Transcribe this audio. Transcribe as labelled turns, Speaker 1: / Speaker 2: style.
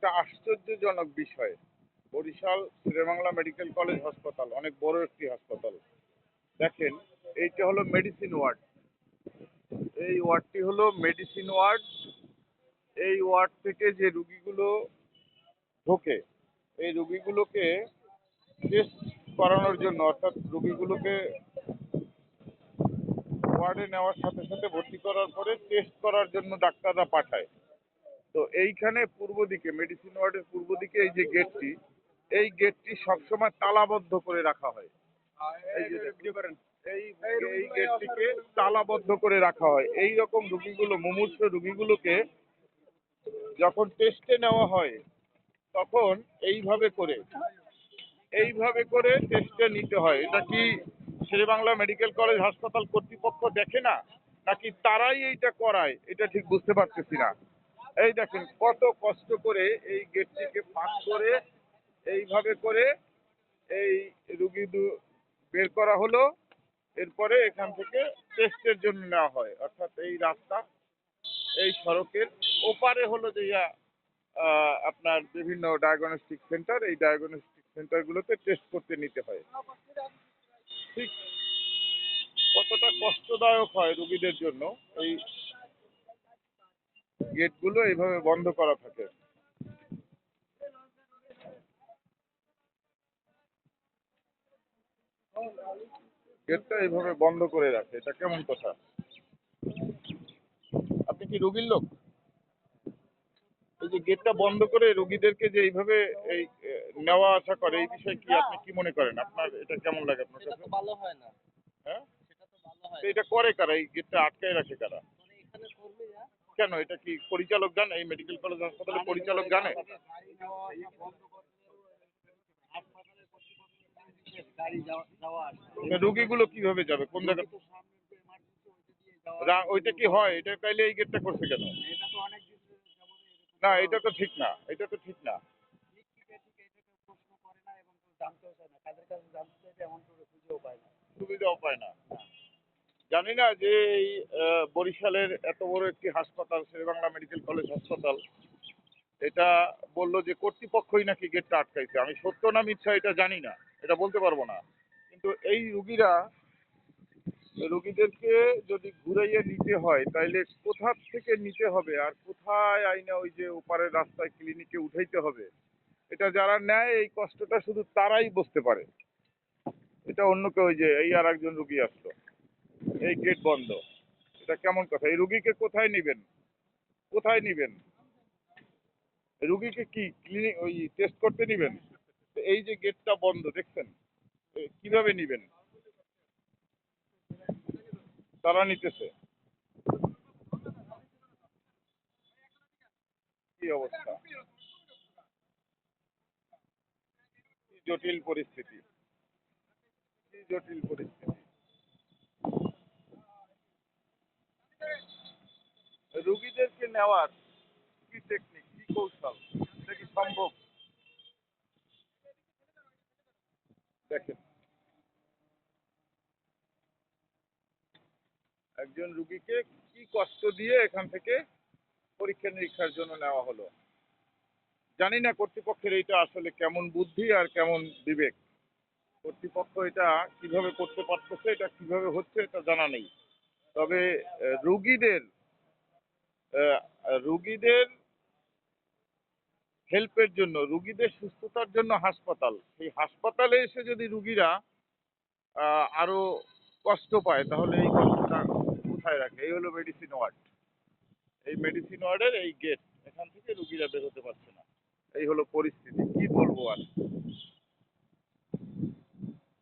Speaker 1: একটা আশ্চর্যজনক বিষয়। বরিশাল শেরেবাংলা মেডিকেল কলেজ হাসপাতাল, অনেক বড় একটি হাসপাতাল। দেখেন, এইটা হলো মেডিসিন ওয়ার্ড এই ওয়ার্ডটি হলো মেডিসিন ওয়ার্ড এই ওয়ার্ড থেকে যে রুগীগুলো ঢোকে, এই রুগীগুলোকে টেস্ট করানোর জন্য, অর্থাৎ রুগীগুলোকে ওয়ার্ডে নেওয়ার সাথে সাথে ভর্তি করার পরে টেস্ট করার জন্য ডাক্তাররা পাঠায়। তো এইখানে পূর্ব দিকে মেডিসিন ওয়ার্ডের পূর্ব দিকে এই যে গেটটি এই গেটটি সবসময় তালাবদ্ধ করে রাখা হয়। এই যে এই গেটটিকে তালাবদ্ধ করে রাখা হয়। এই রকম রুগীগুলো, মুমূর্ষ রুগীগুলোকে যখন টেস্টে নেওয়া হয়, তখন এইভাবে করে এইভাবে করে টেস্টে নিতে হয়। এটা কি শেরেবাংলা মেডিকেল কলেজ হাসপাতাল কর্তৃপক্ষ দেখে না? নাকি তারাই এইটা করায়? এটা ঠিক বুঝতে পারতেছি না। এই দেখেন, কত কষ্ট করে এই গেটটিকে পাস করে এইভাবে করে এই রুগী বের করা হলো। এরপরে এখান থেকে টেস্টের জন্য নেওয়া হয়। অর্থাৎ এই রাস্তা, এই সড়কের ওপারে হলো যে আপনার বিভিন্ন ডায়াগনস্টিক সেন্টার এই ডায়াগনস্টিক সেন্টারগুলোতে টেস্ট করতে নিতে হয়। ঠিক কতটা কষ্টদায়ক হয় রুগীদের জন্য এই গেটগুলো এইভাবে বন্ধ করা থাকে। গেটটা এইভাবে বন্ধ করে রাখে এটা কেমন কথা? আপনি কি রুগীর লোক? এই যে গেটটা বন্ধ করে রুগীদেরকে যে এইভাবে এই নেওয়া আসা করে এই বিষয়ে কি আপনি কি মনে করেন? আপনার এটা কেমন লাগে আপনার কাছে?
Speaker 2: ভালো হয় না।
Speaker 1: হ্যাঁ? এটা করে কারা? এই গেটটা আটকায় রাখে কারা? কেন? এটা কি পরিচালক জানে? এই মেডিকেল কলেজ হাসপাতালের পরিচালক জানে? তো রুগীগুলো কীভাবে যাবে? কোন জায়গা
Speaker 2: ওইটা
Speaker 1: কি হয়? এটা তাইলে এই গেটটা করছে কেন না এটা তো ঠিক না। এটা তো ঠিক না। সুবিধাও পায় না। জানি না যে এই বরিশালের এত বড় একটি হাসপাতাল, শেরেবাংলা মেডিকেল কলেজ হাসপাতাল, এটা বলল যে কর্তৃপক্ষই নাকি গেটটা আটকাইছে। আমি সত্য না মিথ্যা এটা জানি না, এটা বলতে পারব না। কিন্তু এই রুগীরা, রুগীদেরকে যদি ঘুরাইয়ে নিতে হয়, তাইলে কোথা থেকে নিতে হবে? আর কোথায় আইনা ওই যে ওপারের রাস্তায় ক্লিনিকে উঠাইতে হবে? এটা যারা নেয়, এই কষ্টটা শুধু তারাই বুঝতে পারে। এটা অন্য কেউ যে এই আর একজন রুগী আসলো। এই গেট বন্ধ। এটা কেমন কথা? এই রুগীকে কোথায় নিবেন? কোথায় নিবেন? রুগীকে কি ক্লিনিক ওই টেস্ট করতে নিবেন? এই যে গেটটা বন্ধ, দেখছেন? কীভাবে নিবেন? তারা নিতেছে। কি অবস্থা? জটিল পরিস্থিতি। জটিল পরিস্থিতি রুগীদেরকে নেওয়ার কি টেকনিক কি কৌশল? এটা কি সম্ভব? দেখেন। একজন রুগীকে কি কষ্ট দিয়ে এখান থেকে পরীক্ষা নিরীক্ষার জন্য নেওয়া হলো? জানি না কর্তৃপক্ষের এইটা আসলে কেমন বুদ্ধি আর কেমন বিবেক। কর্তৃপক্ষ এটা কীভাবে করতে পারতেছে, এটা কীভাবে হচ্ছে, এটা জানা নেই। তবে রুগীদের রুগীদের হেল্পের জন্য, রুগীদের সুস্থতার জন্য হাসপাতাল। সেই হাসপাতালে এসে যদি রুগীরা আরও কষ্ট পায়, তাহলে এই কষ্টটা কোথায় রাখে? এই হলো মেডিসিন ওয়ার্ড এই মেডিসিন ওয়ার্ডের এই গেট এখান থেকে রুগীরা বেরোতে পারছে না। এই হলো পরিস্থিতি।